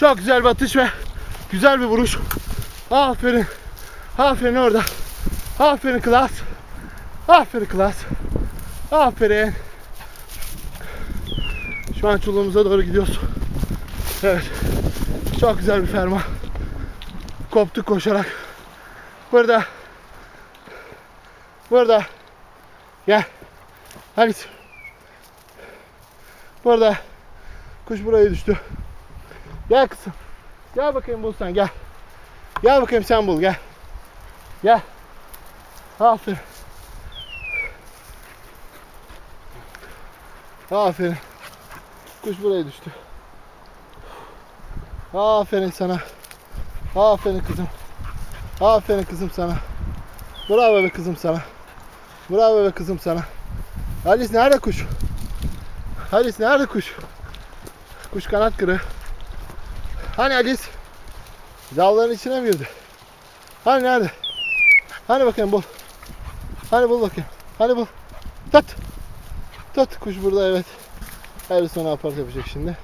Çok güzel bir atış ve güzel bir vuruş. Aferin. Aferin orada. Aferin klas. Aferin klas. Aferin. Şu an çuluğumuza doğru gidiyoruz. Evet. Çok güzel bir ferma. Koptuk koşarak. Burada. Burada. Gel. Halis. Burada. Kuş buraya düştü. Gel kızım. Gel bakayım bul sen gel. Gel bakayım sen bul gel. Gel. Aferin. Aferin. Kuş buraya düştü. Aferin sana. Aferin kızım. Aferin kızım sana. Bravo be kızım sana. Bravo be kızım sana. Halis nerede kuş? Halis nerede kuş? Kuş kanat kırı. Hani Halis? Zavların içine mi girdi? Hani nerede? Hani bakayım bul. Hani bul bakayım. Hani bul. Tut. Tut kuş burada evet. Halis ona apart yapacak şimdi.